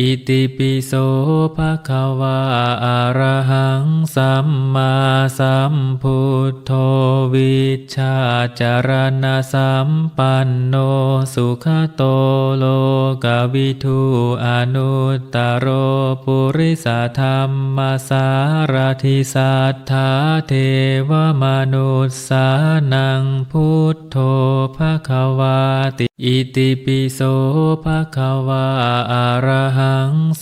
อิติปิโสภะคะวาอะระหังสัมมาสัมพุทโธวิชาจารณะสัมปันโนสุขโตโลกวิทูอนุตตโรปุริสธรรมสารทิสัทธาเทวมนุสสานังพุทโธภะคะวาติ อิติปิโสภะคะวาอะระ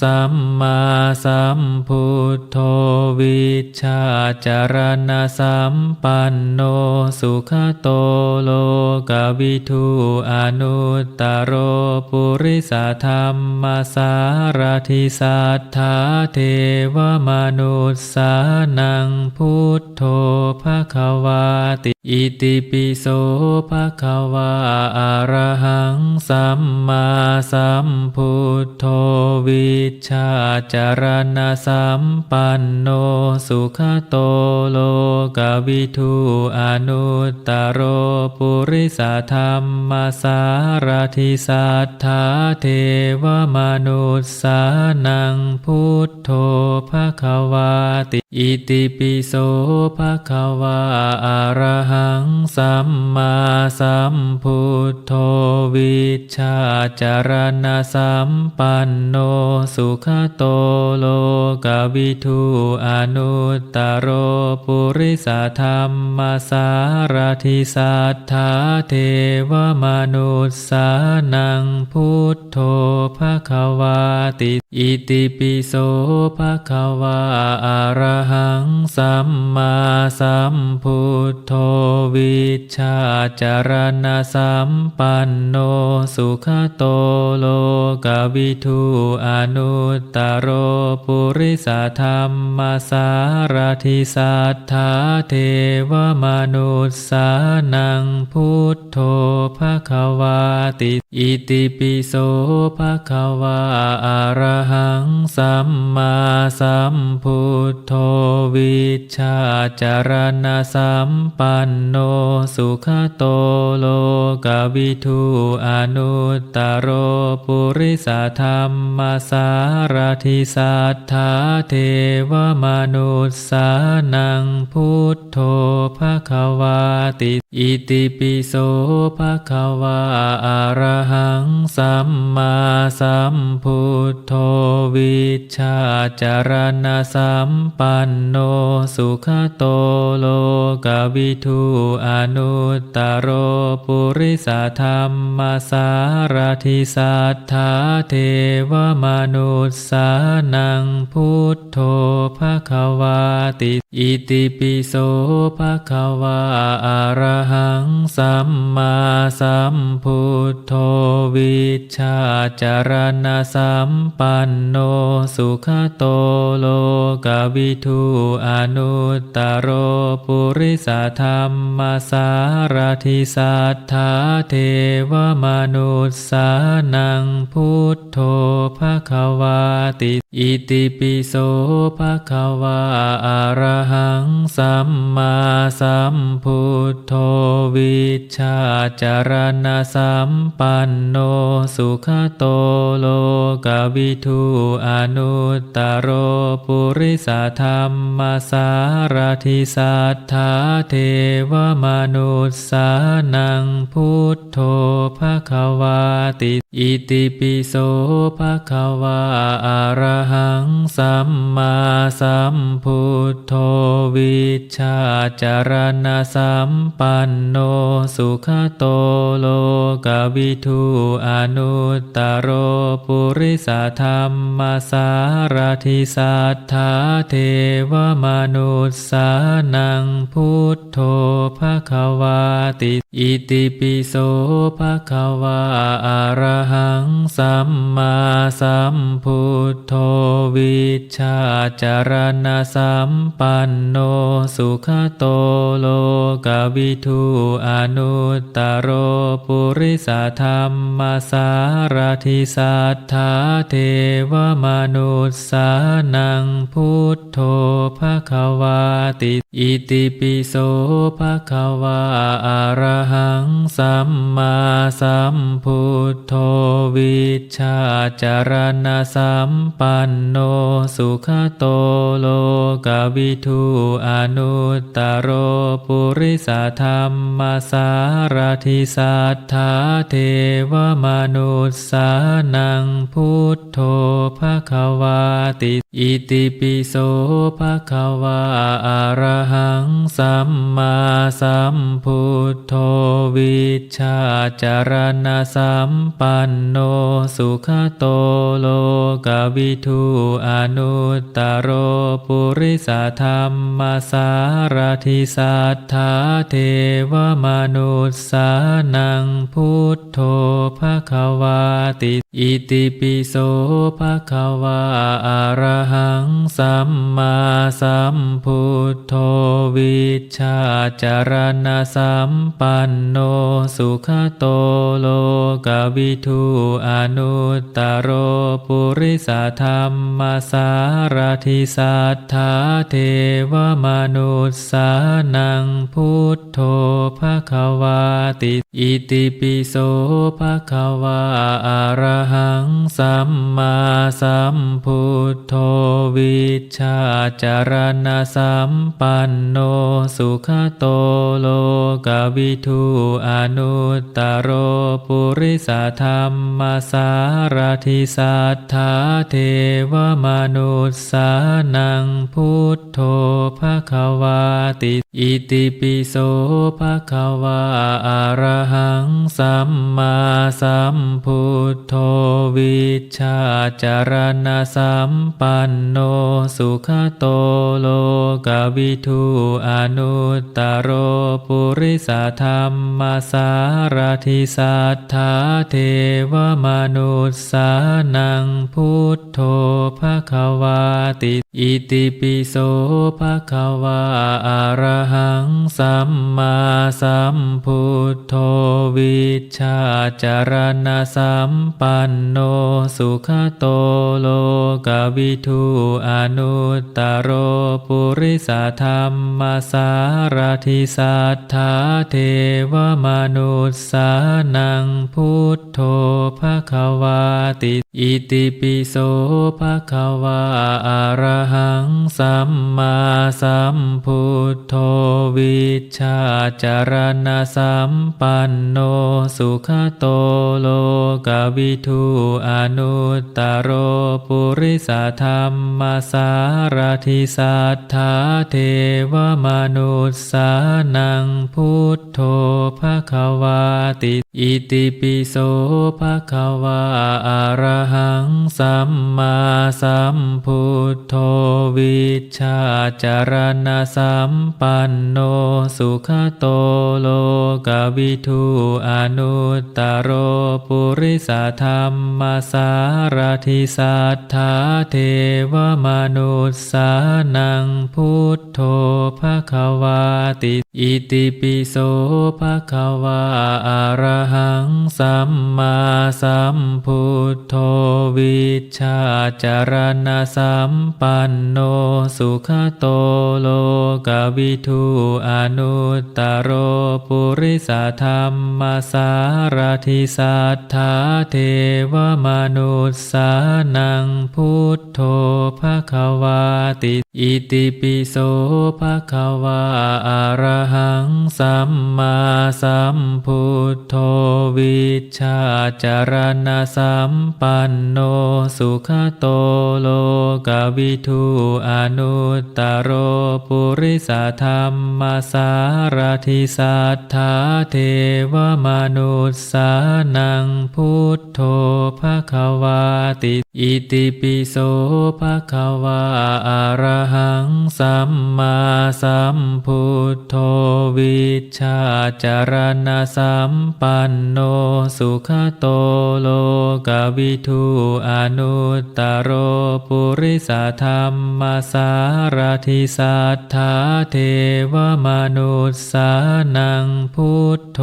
สัมมาสัมพุทโธ วิชาจารณสัมปันโนสุขโตโลกวิทูอนุตตโรปุริสธรรมสารทิสัทธาเทวมนุสสานังพุทโธภะคะวาติอิติปิโสภะคะวาอะระหังสัมมาสัมพุทโธวิชชาจารณสัมปันโนสุขโตโลกวิทูอนุตตโรปุริสธรรมสารทิสัทธาเทวมนุสสานังพุทโธภควาติ อิติปิโสภะคะวาอะระหังสัมมาสัมพุทโธวิชาจารณะสัมปันโนสุขโตโลกวิทูอนุตตโรปุริสธรรมสารทิสัทธาเทวมนุสสานังพุทโธภะคะวาติ อิติปิโสภะคะวาอะระหังสัมมาสัมพุทโธวิชาจารณสัมปันโนสุขโตโลกวิทูอนุตตโรปุริสธรรมสารทิสัทธาเทวมนุสสานังพุทโธภะคะวาติอิติปิโสภะคะวาอะระหังสัมมาสัมพุทโธวิชาจารณสัมปันโนสุขโตโลกวิทูอนุตตโรปุริสธรรมสารทิสัทธาเทวมนุสสานังพุทโธภะคะวาติอิติปิโสภะคะวาอะรหังสัมมาสัมพุทโธวิชชาจารณสัมปันโนสุขโตโลกวิทูอนุตตโรปุริสธรรมสารทิสัทธาเทวมนุสสานังพุทโธภะคะวาติอิติปิโสภะคะวาอะระหังสัมมาสัมพุทโธวิชาจารณสัมปันโนสุขโตโลกวิทูอนุตตรโรปุริสธรรมสารทิสัทธาเทวมนุสสานังพุทโธภะคะวาติอิติปิโสภะคะวาอะระหังสัมมาสัมพุทโธวิชาจารณสัมปันโนสุขโตโลกวิทูอนุตตรโรปุริสธรรมสารทิสัทธาเทวมนุสสานังพุทโธภะคะวาติ อิติปิโสภะคะวาอะระหัง สัมมาสัมพุทโธวิชาจารณะสัมปันโนสุขโตโลกวิทูอนุตตโรปุริสธรรมสารทิสัทธาเทวมนุสสานังพุทโธภะคะวาติอิติปิโสภะคะวาอะระหังสัมมาสัมพุทโธวิชชาจารณสัมปันโนสุขโตโลกวิทุอนุตตรปุริสธรรมสารทิสัทธาเทวมนุษสานังพุทโธภะคะวาติอิติปิโสภะคะวาอะรหังสัมมาสัมพุทโธวิชชาจารณสัมปันโนสุขโตโลกวิทูอนุตตโรปุริสธรรมสารทิสัทธาเทวมนุษสานังพุทโธภควาติ อิติปิโสภะคะวาอะระหังสัมมาสัมพุทโธวิชาจารณะสัมปันโนสุขโตโลกวิทูอนุตตโรปุริสธรรมสารทิสัทธาเทวมนุษสานังพุทโธภะคะวาติ อิติปิโสภะคะวาอะระหังสัมมาสัมพุทโธวิชาจารณะสัมปันโนสุขโตโลกวิทูอนุตตโรปุริสธรรมสารทิสัทธาเทวมนุษสานังพุทโธภะคะวาติ อิติปิโสภะคะวาอะระหังสัมมาสัมพุทโธวิชาจารณสัมปันโนสุขโตโลกวิทูอนุตตโรปุริสธรรมสารทิสัทธาเทวมนุษสานังพุทโธภะคะวาติอิติปิโสภะคะวาอะระหังสัมมาสัมพุทโธวิชาจารณสัมปันโนสุขโตโลกวิทูอนุตตรปุริสธรรมสารทิสัทธาเทวมนุษสานังพุทโธภะคะวาติอิติปิโสภะคะวาอรหังสัมมาสัมพุทโธวิชชาจารณสัมปันโนสุขโตโลกวิทูอนุตตโรปุริสธรรมสารทิสัทธาเทวมนุษสานังพุทโธภะคะวาติอิติปิโสภะคะวาอะระหังสัมมาสัมพุทโธวิชชาจารณสัมปันโนสุขโตโลกวิทูอนุตตรปุริสธรรมสารทิสัทธาเทวมนุษสานังพุทโธภะคะวาติอิติปิโสภะคะวาอะระหังสัมมาสัมพุทโธวิชาจารณสัมปันโนสุขโตโลกวิทูอนุตตรปุริสธรรมสารทิสัทธาเทวมนุษสานังพุทโธภะคะวาติอิติปิโสภะคะวาอะระหังสัมมาสัมพุทโธวิชาจารณสัมปันโนสุขโตโลกวิทูอนุตตรปุริสธรรมสารทิสัทธาเทวมนุษสานังพุทโธภะคะวาติอิติปิโสภะคะวาอะระหังสัมมาสัมพุทโธวิชาจารณะสัมปันโนสุขโตโลกวิทูอนุตตโรปุริสธรรมสารทิสัทธาเทวมนุษสานังพุทโธภะคะวาติ อิติปิโสภะคะวาอะระหั สัมมาสัมพุทโธววิชาจารณสัมปันโนสุขโตโลกวิทูอนุตตโรปุริสธรรมสารทิสัทธาเทวมนุษสานังพุทโธ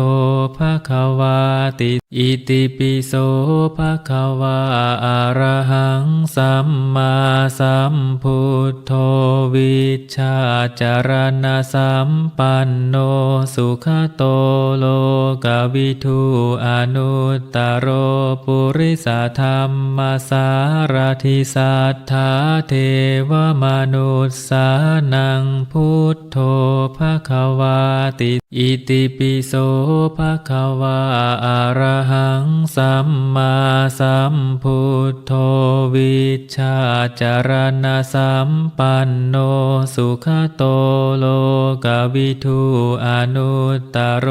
ภะคะวาติอิติปิโสภะคะวาอะระหังสัมมาสัมพุทโธวิชชาจารณสัมปันโนสุขโตโลกวิทูอนุตตโรปุริสธรรมสารทิสัทธาเทวมนุษสานังพุทโธภะควาติอิติปิโสภะควาอะรหังสัมมาสัมพุทโธวิชชาจารณสัมปันโนสุขโตโลกวิทูอนุตตโร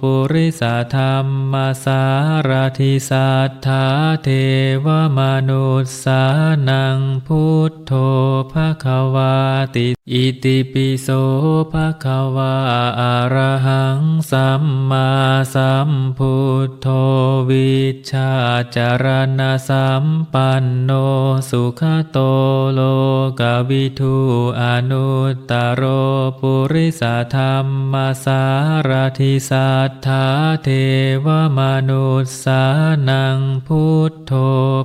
ปุริสธรรมสารทิสัทธาเทวมนุษสานังพุทโธภะคะวาติอิติปิโสภะคะวาอะระหังสัมมาสัมพุทโธวิชชาจารณสัมปันโนสุขโตโลกวิทูอนุตตโรปุริสธรรมสารทิสัทธาเทวมนุษสานังพุทโธ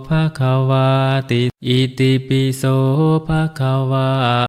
ภควาติ อิติปิโสภควา